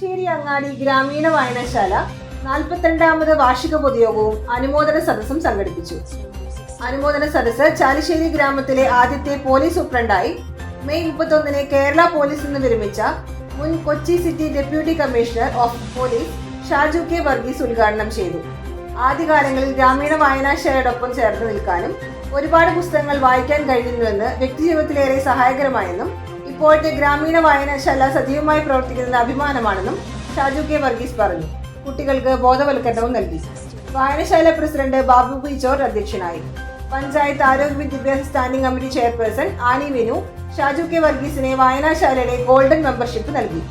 ചേരി അങ്ങാടി ഗ്രാമീണ വായനശാല നാൽപ്പത്തിരണ്ടാമത് വാർഷിക പൊതുയോഗവും അനുമോദന സദസ്സും സംഘടിപ്പിച്ചു. അനുമോദന സദസ്സ് ചാലിശ്ശേരി ഗ്രാമത്തിലെ ആദ്യത്തെ പോലീസ് സൂപ്രണ്ടായി മെയ് മുപ്പത്തൊന്നിന് കേരള പോലീസിൽ നിന്ന് വിരമിച്ച മുൻ Kochi city deputy commissioner of police Shaju K Varghese ഉദ്ഘാടനം ചെയ്തു. ആദ്യകാലങ്ങളിൽ ഗ്രാമീണ വായനാശാലയോടൊപ്പം ചേർന്ന് നിൽക്കാനും ഒരുപാട് പുസ്തകങ്ങൾ വായിക്കാൻ കഴിയുന്നുവെന്ന് വ്യക്തിജീവിതത്തിലേറെ സഹായകരമായെന്നും ഇപ്പോഴത്തെ ഗ്രാമീണ വായനശാല സജീവമായി പ്രവർത്തിക്കുന്നത് അഭിമാനമാണെന്നും ഷാജു കെ വർഗീസ് പറഞ്ഞു. കുട്ടികൾക്ക് ബോധവൽക്കരണവും നൽകി. വായനശാല പ്രസിഡന്റ് ബാബു പി ചോർ അധ്യക്ഷനായി. പഞ്ചായത്ത് ആരോഗ്യ വിദ്യാഭ്യാസ standing committee chairperson Annie Vinu Shaju K വർഗീസിനെ വായനശാലയുടെ ഗോൾഡൻ മെമ്പർഷിപ്പ് നൽകി.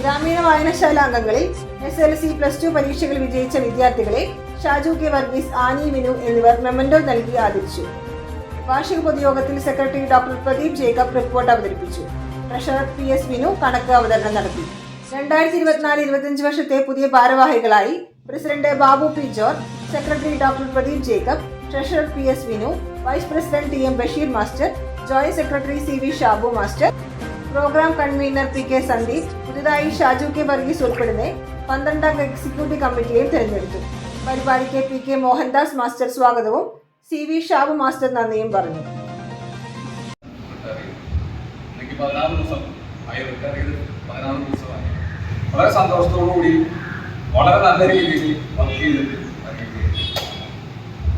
ഗ്രാമീണ വായനശാല അംഗങ്ങളിൽ S L C plus two പരീക്ഷകൾ വിജയിച്ച വിദ്യാർത്ഥികളെ ഷാജു കെ വർഗീസ് ആനി വിനു എന്നിവർ മെമ്മൻഡോ നൽകി ആദരിച്ചു. വാർഷിക പൊതുയോഗത്തിൽ secretary doctor Pradeep Jacob report അവതരിപ്പിച്ചു. ട്രഷറർ പി എസ് വിനു കണക്ക് അവതരണം നടത്തി. രണ്ടായിരത്തി ഇരുപത്തിനാല് ഇരുപത്തിയഞ്ച് വർഷത്തെ പുതിയ ഭാരവാഹികളായി president Babu P George secretary doctor Pradeep Jacob treasurer P S Vinu vice president T M Basheer master joint secretary C V Shabu master programme convener P K Sandeep പുതുതായി ഷാജു കെ വർഗീസ് ഉൾപ്പെടുന്ന പന്ത്രണ്ടാം എക്സിക്യൂട്ടീവ് കമ്മിറ്റിയെയും തെരഞ്ഞെടുത്തു. പരിപാടിക്ക് P K Mohandas master സ്വാഗതവും C V Shabu master നന്ദിയും പറഞ്ഞു. വളരെ സന്തോഷത്തോടു കൂടി വളരെ നല്ല രീതിയിൽ വർക്ക് ചെയ്തിട്ട്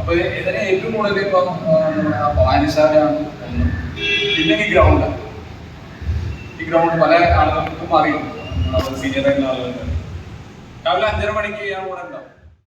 അപ്പൊ ഇതിനെ ഏറ്റവും കൂടുതൽ ഇപ്പം നമ്മുടെ വായനശാലയാണ് ഒന്ന്. പിന്നെ ഈ ഗ്രൗണ്ട് ഈ ഗ്രൗണ്ട് പല ആളുകൾക്കും അറിയും. സീനിയർ ആയിട്ടുള്ള ആളുകളുണ്ട് രാവിലെ അഞ്ചര മണിക്ക് ഞാൻ കൂടെ ഉണ്ടാവും.